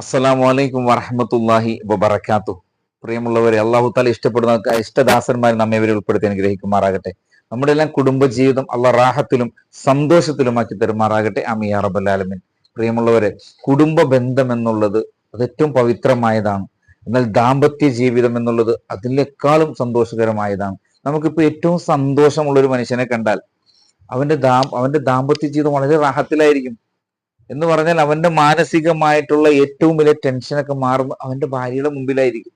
അസ്സലാമു അലൈക്കും വറഹമത്തല്ലാഹി വബർക്കാത്തു പ്രിയമുള്ളവരെ അള്ളാഹു താല ഇഷ്ടപ്പെടുന്ന ഇഷ്ടദാസന്മാരെ നമ്മെ ഇവരെ ഉൾപ്പെടുത്തി അനുഗ്രഹിക്കുമാറാകട്ടെ. നമ്മുടെ എല്ലാം കുടുംബജീവിതം അള്ളാഹ് റാഹത്തിലും സന്തോഷത്തിലുമാക്കി തരുമാറാകട്ടെ. അമിയ റബല്ലാലമിൻ പ്രിയമുള്ളവരെ കുടുംബ ബന്ധം എന്നുള്ളത് അത് ഏറ്റവും പവിത്രമായതാണ്. എന്നാൽ ദാമ്പത്യ ജീവിതം എന്നുള്ളത് അതിനേക്കാളും സന്തോഷകരമായതാണ്. നമുക്കിപ്പോൾ ഏറ്റവും സന്തോഷമുള്ള ഒരു മനുഷ്യനെ കണ്ടാൽ അവന്റെ ദാ അവന്റെ ദാമ്പത്യ ജീവിതം വളരെ റാഹത്തിലായിരിക്കും. എന്ന് പറഞ്ഞാൽ അവന്റെ മാനസികമായിട്ടുള്ള ഏറ്റവും വലിയ ടെൻഷനൊക്കെ മാറും അവന്റെ ഭാര്യയുടെ മുമ്പിലായിരിക്കും.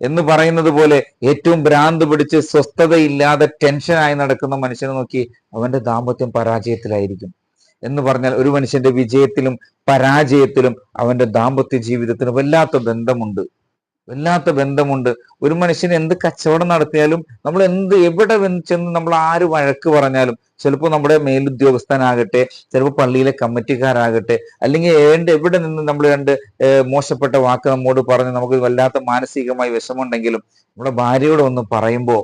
എന്ന് പറയുന്നത് പോലെ ഏറ്റവും ഭ്രാന്ത് പിടിച്ച് സ്വസ്ഥതയില്ലാതെ ടെൻഷനായി നടക്കുന്ന മനുഷ്യനെ നോക്കി അവന്റെ ദാമ്പത്യം പരാജയത്തിലായിരിക്കും. എന്ന് പറഞ്ഞാൽ ഒരു മനുഷ്യന്റെ വിജയത്തിലും പരാജയത്തിലും അവന്റെ ദാമ്പത്യ ജീവിതത്തിന് വല്ലാത്ത ബന്ധമുണ്ട്. വല്ലാത്ത ബന്ധമുണ്ട്. ഒരു മനുഷ്യൻ എന്ത് കച്ചവടം നടത്തിയാലും നമ്മൾ എന്ത് എവിടെ ചെന്ന് നമ്മൾ ആര് വഴക്ക് പറഞ്ഞാലും ചിലപ്പോൾ നമ്മുടെ മേലുദ്യോഗസ്ഥനാകട്ടെ ചിലപ്പോൾ പള്ളിയിലെ കമ്മിറ്റിക്കാരാകട്ടെ അല്ലെങ്കിൽ ഏണ്ട് എവിടെ നിന്ന് നമ്മൾ രണ്ട് മോശപ്പെട്ട വാക്ക് നമ്മോട് പറഞ്ഞ് നമുക്ക് വല്ലാത്ത മാനസികമായി വിഷമുണ്ടെങ്കിലും നമ്മുടെ ഭാര്യയോട് ഒന്ന് പറയുമ്പോൾ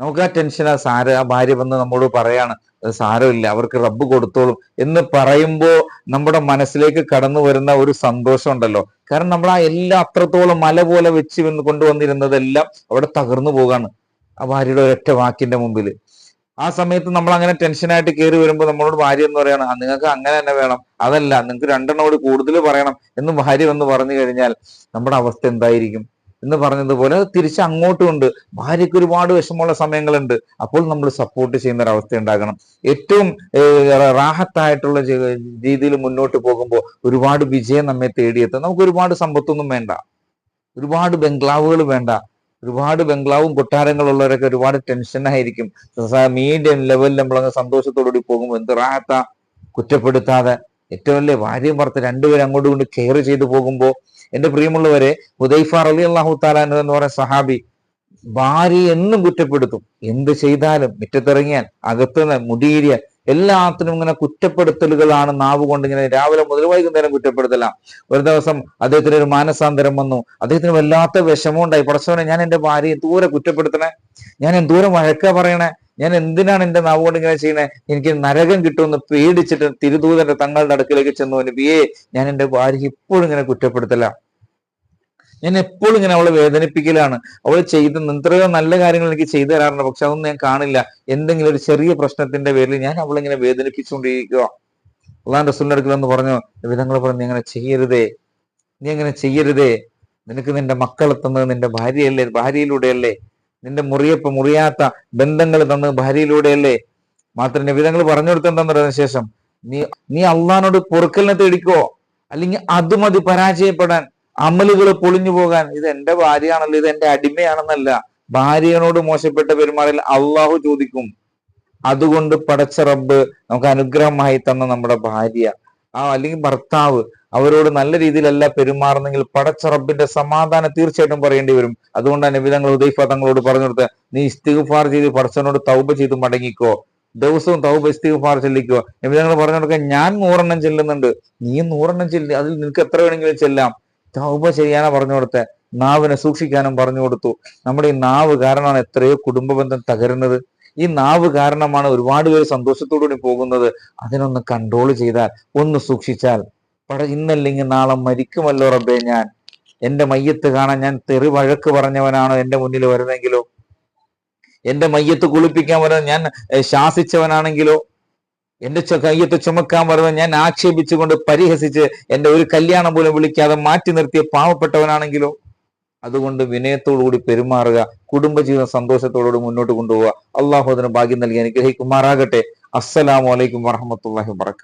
നമുക്ക് ആ ടെൻഷൻ ആ സാര ആ ഭാര്യ വന്ന് നമ്മോട് പറയാണ് സാരമില്ല അവർക്ക് റബ്ബ് കൊടുത്തോളും എന്ന് പറയുമ്പോൾ നമ്മുടെ മനസ്സിലേക്ക് കടന്നു വരുന്ന ഒരു സന്തോഷം ഉണ്ടല്ലോ. കാരണം നമ്മൾ ആ എല്ലാം അത്രത്തോളം മല പോലെ വെച്ച് കൊണ്ടുവന്നിരുന്നതെല്ലാം അവിടെ തകർന്നു പോകാണ്. ആ ഭാര്യയുടെ ഒരൊറ്റ വാക്കിന്റെ മുമ്പിൽ ആ സമയത്ത് നമ്മൾ അങ്ങനെ ടെൻഷനായിട്ട് കയറി വരുമ്പോൾ നമ്മളോട് ഭാര്യ എന്ന് പറയണം നിങ്ങൾക്ക് അങ്ങനെ തന്നെ വേണം. അതല്ല നിങ്ങൾക്ക് രണ്ടെണ്ണോട് കൂടുതൽ പറയണം എന്ന് ഭാര്യ വന്ന് പറഞ്ഞു കഴിഞ്ഞാൽ നമ്മുടെ അവസ്ഥ എന്തായിരിക്കും? എന്ന് പറഞ്ഞതുപോലെ തിരിച്ച് അങ്ങോട്ടും ഉണ്ട് ഭാര്യയ്ക്ക് ഒരുപാട് വിഷമമുള്ള സമയങ്ങളുണ്ട്. അപ്പോൾ നമ്മൾ സപ്പോർട്ട് ചെയ്യുന്ന ഒരു അവസ്ഥ ഉണ്ടാകണം ഏറ്റവും റാഹത്തായിട്ടുള്ള രീതിയിൽ മുന്നോട്ട് പോകുമ്പോൾ ഒരുപാട് വിജയം നമ്മെ തേടിയെത്താം നമുക്ക് ഒരുപാട് സമ്പത്തൊന്നും വേണ്ട. ഒരുപാട് ബംഗ്ലാവുകൾ വേണ്ട. ഒരുപാട് ബംഗ്ലാവും കൊട്ടാരങ്ങളും ഉള്ളവരൊക്കെ ഒരുപാട് ടെൻഷനായിരിക്കും മീഡിയം ലെവലിൽ നമ്മളങ്ങ് സന്തോഷത്തോടുകൂടി പോകുമ്പോൾ എന്ത് റാഹത്ത? കുറ്റപ്പെടുത്താതെ ഏറ്റവും വലിയ ഭാര്യയും ഭർത്ത രണ്ടുപേരും അങ്ങോട്ടും കൊണ്ട് കെയർ ചെയ്തു പോകുമ്പോൾ എന്റെ പ്രിയമുള്ളവരെ ഹുദൈഫ അലി അള്ളാഹു താലാൻ എന്ന് പറയുന്ന സഹാബി ഭാര്യ എന്നും കുറ്റപ്പെടുത്തും. എന്ത് ചെയ്താലും മുറ്റത്തിറങ്ങിയാൽ അകത്തുനിന്ന് മുടിയിരിയ എല്ലാത്തിനും ഇങ്ങനെ കുറ്റപ്പെടുത്തലുകളാണ് നാവ് കൊണ്ട് ഇങ്ങനെ രാവിലെ മുതൽ വൈകുന്നേരം കുറ്റപ്പെടുത്തലാം ഒരു ദിവസം അദ്ദേഹത്തിന് ഒരു മാനസാന്തരം വന്നു. അദ്ദേഹത്തിന് വല്ലാത്ത വിഷമം ഉണ്ടായി പടച്ചവനെ ഞാൻ എന്റെ ഭാര്യയെ ദൂരെ കുറ്റപ്പെടുത്തണേ? ഞാൻ എന്തോരം വഴക്ക പറയണേ? ഞാൻ എന്തിനാണ് എന്റെ നാവ് ഇങ്ങനെ ചെയ്യുന്നത് എനിക്ക് നരകം കിട്ടുമെന്ന് പേടിച്ചിട്ട് തിരുദൂതന്റെ തങ്ങളുടെ അടുക്കിലേക്ക് ചെന്നു നബിയെ ഞാൻ എന്റെ ഭാര്യ ഇപ്പോഴും ഇങ്ങനെ കുറ്റപ്പെടുത്തല. ഞാൻ എപ്പോഴും ഇങ്ങനെ അവളെ വേദനിപ്പിക്കലാണ്. അവൾ ചെയ്ത എത്രയോ നല്ല കാര്യങ്ങൾ എനിക്ക് ചെയ്തു തരാറുണ്ട്. പക്ഷെ അതൊന്നും ഞാൻ കാണില്ല. എന്തെങ്കിലും ഒരു ചെറിയ പ്രശ്നത്തിന്റെ പേരിൽ ഞാൻ അവളെ ഇങ്ങനെ വേദനിപ്പിച്ചുകൊണ്ടിരിക്കുക. അള്ളാൻ റസൂലിന്റെ അടുക്കൽ എന്ന് പറഞ്ഞു വിധങ്ങൾ പറഞ്ഞു നീ അങ്ങനെ ചെയ്യരുതേ. നീ അങ്ങനെ ചെയ്യരുതേ. നിനക്ക് നിന്റെ മക്കളെ തന്നത് നിന്റെ ഭാര്യയല്ലേ ഭാര്യയിലൂടെയല്ലേ. നിന്റെ മുറിയപ്പ മുറിയാത്ത ബന്ധങ്ങൾ തന്ന് ഭാര്യയിലൂടെയല്ലേ? മാത്രം നിവിധങ്ങൾ പറഞ്ഞു കൊടുത്തെന്താന്ന് ശേഷം? നീ നീ അള്ളഹാനോട് പൊറുക്കലിനെ തേടിക്കോ? അല്ലെങ്കിൽ അത് മതി പരാജയപ്പെടാൻ അമലുകൾ പൊളിഞ്ഞു പോകാൻ. ഇത് എന്റെ ഭാര്യയാണല്ലോ ഇത് എന്റെ അടിമയാണെന്നല്ല. ഭാര്യയോട് മോശപ്പെട്ട പെരുമാറിൽ അള്ളാഹു ചോദിക്കും. അതുകൊണ്ട് പടച്ച റബ്ബ് നമുക്ക് അനുഗ്രഹമായി തന്ന നമ്മുടെ ഭാര്യ. ആ അല്ലെങ്കിൽ ഭർത്താവ്. അവരോട് നല്ല രീതിയിലല്ല പെരുമാറുന്നെങ്കിൽ പടച്ചറബിന്റെ സമാധാനം തീർച്ചയായിട്ടും പറയേണ്ടി വരും. അതുകൊണ്ടാണ് നബിതങ്ങൾ ഉദൈഫ തങ്ങളോട് പറഞ്ഞു കൊടുത്ത നീ ഇസ്തിഗ്ഫാർ ചെയ്ത് പടച്ചനോട് തൗബ ചെയ്ത് മടങ്ങിക്കോ. ദിവസവും തൗബ ഇസ്തിഗ്ഫാർ ചെല്ലിക്കോ. നബിതങ്ങൾ പറഞ്ഞു കൊടുക്കാൻ ഞാൻ നൂറെണ്ണം ചെല്ലുന്നുണ്ട്. നീ നൂറെണ്ണം ചെല്ലി അതിൽ നിനക്ക് എത്ര വേണമെങ്കിലും ചെല്ലാം. തൗബ ചെയ്യാനാ പറഞ്ഞു കൊടുത്തേ നാവിനെ സൂക്ഷിക്കാനും പറഞ്ഞു കൊടുത്തു നമ്മുടെ ഈ നാവ് കാരണമാണ് എത്രയോ കുടുംബ ബന്ധം തകരുന്നത്. ഈ നാവ് കാരണമാണ് ഒരുപാട് പേര് സന്തോഷത്തോടുകൂടി പോകുന്നത്. അതിനൊന്ന് കൺട്രോൾ ചെയ്താൽ ഒന്ന് സൂക്ഷിച്ചാൽ പട ഇന്നല്ലെങ്കിൽ നാളെ മരിക്കുമല്ലോ റബ്ബെ ഞാൻ. എന്റെ മയ്യത്ത് കാണാൻ ഞാൻ തെറി വഴക്ക് പറഞ്ഞവനാണോ എന്റെ മുന്നിൽ വരുന്നെങ്കിലോ? എന്റെ മയ്യത്ത് കുളിപ്പിക്കാൻ വരുന്ന ഞാൻ ശാസിച്ചവനാണെങ്കിലോ? എന്റെ കയ്യത്ത് ചുമക്കാൻ വരുന്ന ഞാൻ ആക്ഷേപിച്ചുകൊണ്ട് പരിഹസിച്ച് എന്റെ ഒരു കല്യാണം പോലും വിളിക്കാതെ മാറ്റി നിർത്തിയ പാവപ്പെട്ടവനാണെങ്കിലോ? അതുകൊണ്ട് വിനയത്തോടുകൂടി പെരുമാറുക കുടുംബജീവിതം സന്തോഷത്തോടുകൂടി മുന്നോട്ട് കൊണ്ടുപോവുക. അള്ളാഹു അതിന് ഭാഗ്യം നൽകി അനുഗ്രഹിക്കുമാറാകട്ടെ. അസ്സലാമലൈക്കും വറഹമത്തല്ലാഹി വാബർക്കാത്തു